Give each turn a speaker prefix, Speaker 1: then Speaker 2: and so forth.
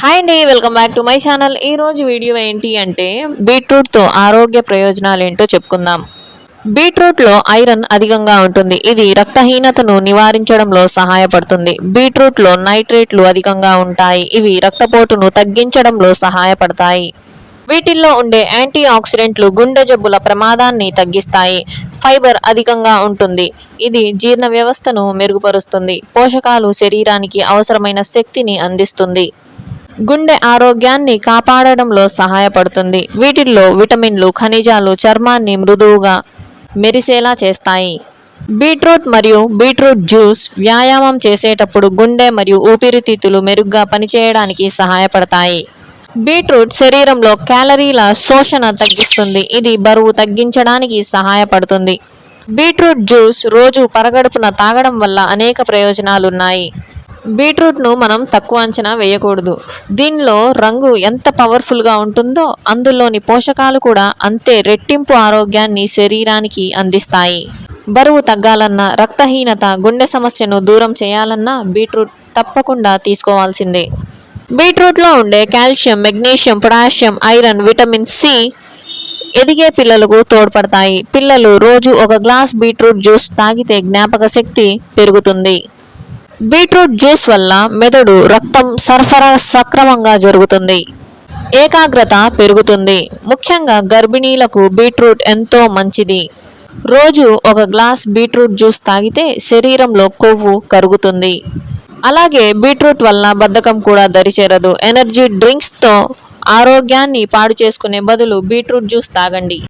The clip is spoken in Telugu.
Speaker 1: హాయ్ అండి welcome back to my channel ఈ రోజు వీడియో ఏంటి అంటే బీట్రూట్తో ఆరోగ్య ప్రయోజనాలు ఏంటో చెప్పుకుందాం. బీట్రూట్లో ఐరన్ అధికంగా ఉంటుంది. ఇది రక్తహీనతను నివారించడంలో సహాయపడుతుంది. బీట్రూట్లో నైట్రేట్లు అధికంగా ఉంటాయి. ఇవి రక్తపోటును తగ్గించడంలో సహాయపడతాయి. వీటిల్లో ఉండే యాంటీ ఆక్సిడెంట్లు గుండె జబ్బుల ప్రమాదాన్ని తగ్గిస్తాయి. ఫైబర్ అధికంగా ఉంటుంది. ఇది జీర్ణ వ్యవస్థను మెరుగుపరుస్తుంది. పోషకాలు శరీరానికి అవసరమైన శక్తిని అందిస్తుంది. గుండె ఆరోగ్యాన్ని కాపాడడంలో సహాయపడుతుంది. వీటిల్లో విటమిన్లు ఖనిజాలు చర్మాన్ని మృదువుగా మెరిసేలా చేస్తాయి. బీట్రూట్ మరియు బీట్రూట్ జ్యూస్ వ్యాయామం చేసేటప్పుడు గుండె మరియు ఊపిరితిత్తులు మెరుగ్గా పనిచేయడానికి సహాయపడతాయి. బీట్రూట్ శరీరంలో క్యాలరీల శోషణ తగ్గిస్తుంది. ఇది బరువు తగ్గించడానికి సహాయపడుతుంది. బీట్రూట్ జ్యూస్ రోజు పరగడుపున తాగడం వల్ల అనేక ప్రయోజనాలున్నాయి. బీట్రూట్ను మనం తక్కువ అంచనా వేయకూడదు. దీనిలో రంగు ఎంత పవర్ఫుల్గా ఉంటుందో అందులోని పోషకాలు కూడా అంతే రెట్టింపు ఆరోగ్యాన్ని శరీరానికి అందిస్తాయి. బరువు తగ్గాలన్నా రక్తహీనత గుండె సమస్యను దూరం చేయాలన్నా బీట్రూట్ తప్పకుండా తీసుకోవాల్సిందే. బీట్రూట్లో ఉండే calcium magnesium potassium iron vitamin C ఎదిగే పిల్లలకు తోడ్పడతాయి. పిల్లలు రోజు ఒక గ్లాస్ బీట్రూట్ జ్యూస్ తాగితే జ్ఞాపక శక్తి పెరుగుతుంది. బీట్రూట్ జ్యూస్ వల్ల మెదడు రక్తం సరఫరా సక్రమంగా జరుగుతుంది. ఏకాగ్రత పెరుగుతుంది. ముఖ్యంగా గర్భిణీలకు బీట్రూట్ ఎంతో మంచిది. రోజు ఒక గ్లాస్ బీట్రూట్ జ్యూస్ తాగితే శరీరంలో కొవ్వు కరుగుతుంది. అలాగే బీట్రూట్ వల్ల బద్ధకం కూడా దరిచేరదు. ఎనర్జీ డ్రింక్స్తో ఆరోగ్యాన్ని పాడు చేసుకునే బదులు బీట్రూట్ జ్యూస్ తాగండి.